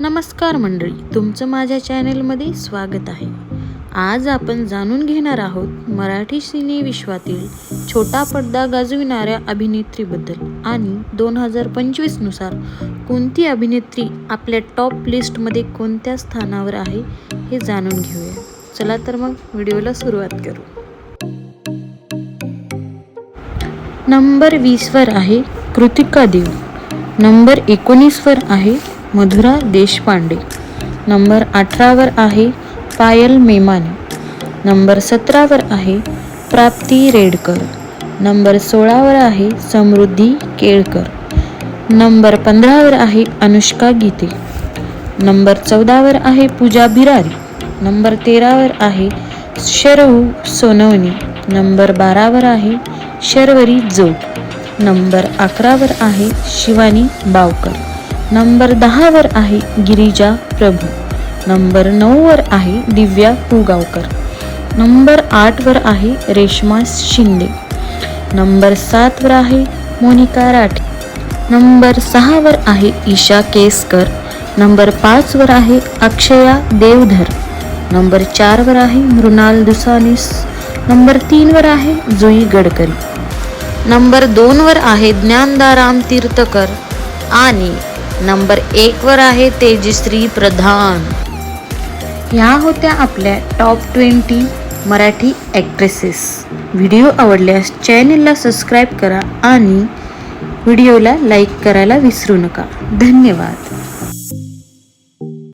नमस्कार मंडळी तुमचं माझ्या चॅनेलमध्ये स्वागत आहे. आज आपण जाणून घेणार आहोत मराठी सिने विश्वातील छोटा पडदा गाजविणाऱ्या अभिनेत्रीबद्दल आणि दोन हजार पंचवीसनुसार कोणती अभिनेत्री आपल्या टॉप लिस्टमध्ये कोणत्या स्थानावर आहे हे जाणून घेऊया. चला तर मग व्हिडिओला सुरुवात करू. नंबर वीसवर आहे कृतिका देव. नंबर एकोणीसवर आहे मधुरा देशपांडे. नंबर अठरावर आहे पायल मेमाने. नंबर सतरावर आहे प्राप्ती रेडकर. नंबर सोळावर आहे समृद्धी केळकर. नंबर पंधरावर आहे अनुष्का गीते. नंबर चौदावर आहे पूजा भिरारी. नंबर तेरावर आहे शरहू सोनवणे. नंबर बारावर आहे शर्वरी जोग. नंबर अकरावर आहे शिवानी बावकर. नंबर दहावर आहे गिरिजा प्रभू. नंबर नऊवर आहे दिव्या पुगावकर. नंबर आठवर आहे रेश्मा शिंदे. नंबर सातवर आहे मोनिका राठे. नंबर सहावर आहे ईशा केसकर. नंबर पाचवर आहे अक्षया देवधर. नंबर चारवर आहे मृणाल दुसानीस. नंबर तीनवर आहे जुई गडकरी. नंबर दोनवर आहे ज्ञानदाराम तीर्थकर आणि नंबर एकवर आहे तेजश्री प्रधान. ह्या होत्या आपल्या top twenty Marathi actresses video आवडल्यास चॅनेलला सबस्क्राईब करा आणि व्हिडिओला लाईक करायला विसरू नका. धन्यवाद.